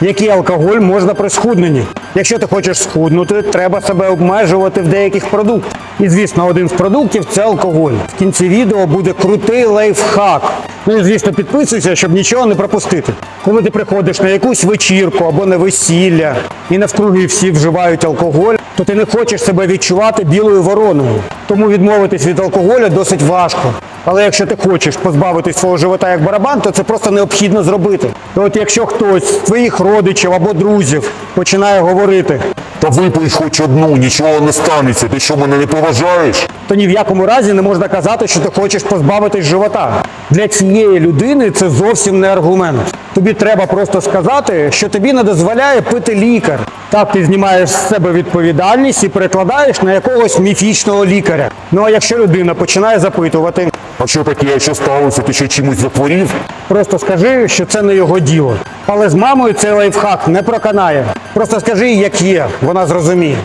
який алкоголь можна при схудненні. Якщо ти хочеш схуднути, треба себе обмежувати в деяких продуктах. І звісно, один з продуктів це алкоголь. В кінці відео буде крутий лайфхак. Ну і звісно, підписуйся, щоб нічого не пропустити. Коли ти приходиш на якусь вечірку або на весілля, і навкруги всі вживають алкоголь, то ти не хочеш себе відчувати білою вороною. Тому відмовитись від алкоголя досить важко. Але якщо ти хочеш позбавитись свого живота як барабан, то це просто необхідно зробити. То от якщо хтось з твоїх родичів або друзів починає говорити, Та випий хоч одну, нічого не станеться. Ти що мене не поважаєш? то ні в якому разі не можна казати, що ти хочеш позбавитись живота. Для цієї людини це зовсім не аргумент. Тобі треба просто сказати, що тобі не дозволяє пити лікар. Так ти знімаєш з себе відповідальність і перекладаєш на якогось міфічного лікаря. Ну а якщо людина починає запитувати, А що таке, що сталося? Ти що чимось захворів? Просто скажи, що це не його діло. Але з мамою цей лайфхак не проканає. Просто скажи, як є, вона зрозуміє.